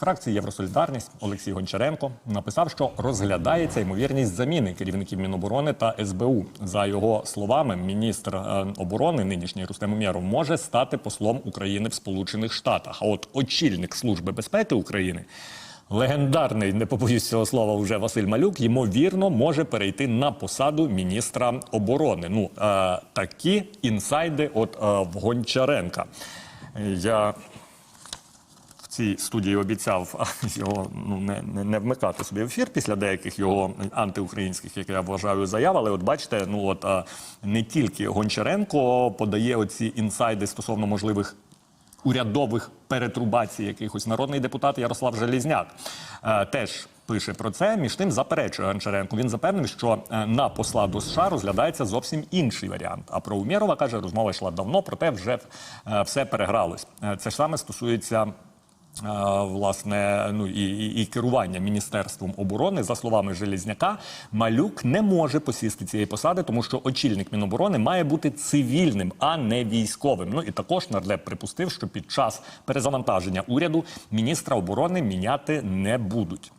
фракції Євросолідарність Олексій Гончаренко написав, що розглядається ймовірність заміни керівників Міноборони та СБУ. За його словами, міністр е, оборони нинішній Рустем Умєров може стати послом України в Сполучених Штатах. А от очільник служби безпеки України. Легендарний, не побоюсь цього слова, вже Василь Малюк, ймовірно, може перейти на посаду міністра оборони. Ну е, такі інсайди от е, в Гончаренка. Я цій студії обіцяв його ну не, не, не вмикати собі в ефір після деяких його антиукраїнських, як я вважаю, заяв. Але от бачите, ну от не тільки Гончаренко подає оці інсайди стосовно можливих урядових перетрубацій якихось. Народний депутат Ярослав Желізняк е, теж. Пише про це, між тим заперечує Гончаренко. Він запевнив, що е, на посла до США розглядається зовсім інший варіант. А про Умєрова каже, розмова йшла давно, проте вже е, все перегралось. Це ж саме стосується. Власне, ну і, і, і керування міністерством оборони, за словами Желізняка, Малюк не може посісти цієї посади, тому що очільник Міноборони має бути цивільним, а не військовим. Ну і також нардеп припустив, що під час перезавантаження уряду міністра оборони міняти не будуть.